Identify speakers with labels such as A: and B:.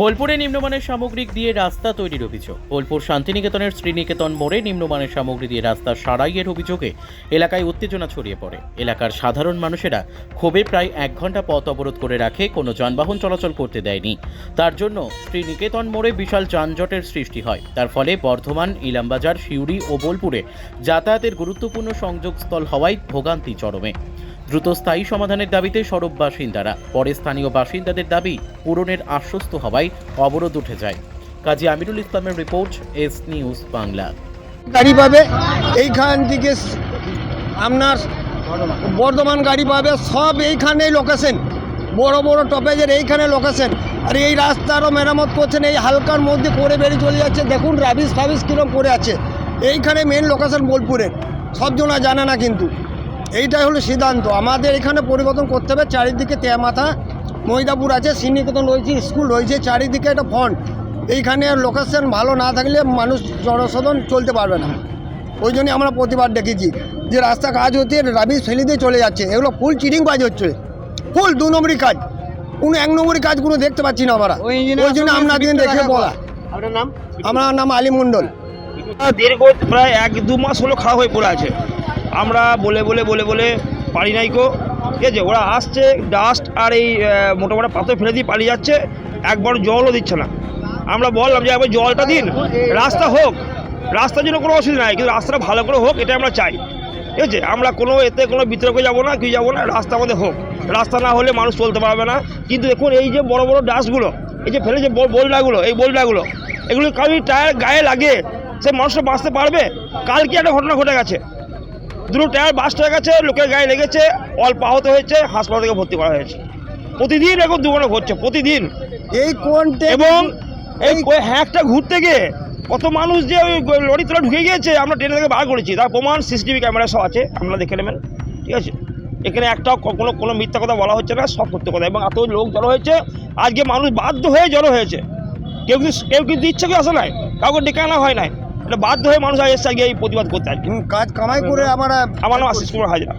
A: বোলপুরে নিম্নমানের সামগ্রিক দিয়ে রাস্তা তৈরির অভিযোগ। বোলপুর শান্তিনিকেতনের শ্রীনিকেতন মোড়ে নিম্নমানের সামগ্রী দিয়ে রাস্তা সারাইয়ের অভিযোগে এলাকায় উত্তেজনা ছড়িয়ে পড়ে। এলাকার সাধারণ মানুষেরা ক্ষোভে প্রায় এক ঘণ্টা পথ অবরোধ করে রাখে, কোনো যানবাহন চলাচল করতে দেয়নি। তার জন্য শ্রীনিকেতন মোড়ে বিশাল যানজটের সৃষ্টি হয়। তার ফলে বর্ধমান, ইলামবাজার, সিউড়ি ও বোলপুরে যাতায়াতের গুরুত্বপূর্ণ সংযোগস্থল হওয়ায় ভোগান্তি চরমে। দ্রুত স্থায়ী সমাধানের দাবিতে সরব বাসিন্দারা। পরে স্থানীয় বাসিন্দাদের দাবি, পূরণের আশ্বস্ত হওয়ায় অবরোধ উঠে যায়। কাজী আমিরুল ইসলামের রিপোর্ট, এস নিউজ বাংলা।
B: গাড়ি পাবে, এইখান থেকে আপনার বর্ধমান গাড়ি পাবে, সব এইখানেই লোকেশন বড় বড় টপেজের এইখানে লোকেশন আর এই রাস্তারও মেরামত করছেন, এই হালকার মধ্যে করে বেরিয়ে চলে যাচ্ছে। দেখুন রাবিস ফাবিস কীরকম করে আছে। এইখানে মেন লোকেশন বোলপুরের। সব জনা জানে না কিন্তু। এইটাই হলো সিদ্ধান্ত। আমাদের এখানে পরিবর্তন করতে হবে চারিদিকে তেমাথা মহিদাপুর আছে শ্রীনিকেতন রয়েছে স্কুল রয়েছে চারিদিকে একটা ফন্ট এইখানে লোকেশন ভালো না থাকলে মানুষ জনসাধারণ চলতে পারবে না। ওই জন্যই আমরা প্রতিবাদ ডেকেছি যে রাস্তা কাজ হচ্ছে রাবিশ ফেলে দিয়ে চলে যাচ্ছে। এগুলো ফুল চিটিং কাজ হচ্ছে। ফুল দু নম্বরই কাজ। কোনো এক নম্বরই কাজ কোনো দেখতে পাচ্ছি না আমরা। ওই জন্য আপনাদের দেখে বলা।
C: আপনার নাম?
B: আমার নাম আলী মণ্ডল।
C: দীর্ঘ প্রায় এক দু মাস হলো খারাপ হয়ে পড়ে আছে। আমরা বলে বলে বলে বলে পারি নাই গো। ঠিক আছে ওরা আসছে ডাস্ট আর এই আহ, মোটা মোটা পাথর ফেলে দিয়ে পালিয়ে যাচ্ছে। একবার জলও দিচ্ছে না। আমরা বললাম যে একবার জলটা দিন রাস্তা হোক রাস্তার জন্য কোনো অসুবিধা নাই কিন্তু রাস্তাটা ভালো করে হোক এটা আমরা চাই। ঠিক আছে আমরা কোনো এতে কোনো বিতর্কে যাব না কি যাব না রাস্তা আমাদের হোক। রাস্তা না হলে মানুষ চলতে পারবে না। কিন্তু দেখুন এই যে বড় বড় ডাস্টগুলো এই যে ফেলে যে বল- বোল্ডাগুলো এই বোল্ডাগুলো এগুলো কারোর টায়ার গায়ে লাগে সে মানুষটা বাঁচতে পারবে? কালকে একটা ঘটনা ঘটে গেছে। দুটো টায়ার বাস্ট হয়ে গেছে লোকের গায়ে লেগেছে অল্প আহত হয়েছে হাসপাতাল থেকে ভর্তি করা হয়েছে। প্রতিদিন এরকম দুর্ঘটনা ঘটছে প্রতিদিন।
B: এই কোন
C: এবং এই হ্যাকটা ঘুরতে গিয়ে কত মানুষ যে ওই লরি তোলা ঢুকে গিয়েছে আমরা ট্রেনে থেকে বার করেছি। তার প্রমাণ সিসিটিভি ক্যামেরা সব আছে আপনারা দেখে নেবেন। ঠিক আছে? এখানে একটাও ক- কোনো কোনো মিথ্যা কথা বলা হচ্ছে না সব সত্য কথা। এবং এত লোক জড়ো হয়েছে আজকে মানুষ বাধ্য হয়ে জড়ো হয়েছে। কেউ কিন্তু কেউ কিন্তু ইচ্ছে করে আসে নাই কাউকে ডেকে আনা হয় নাই। এটা বাধ্য হয়ে মানুষ এসে গিয়ে এই প্রতিবাদ করতে আর।
B: কাজ কামাই করে আমার
C: আমার নাম আশিস কুমার হাজরা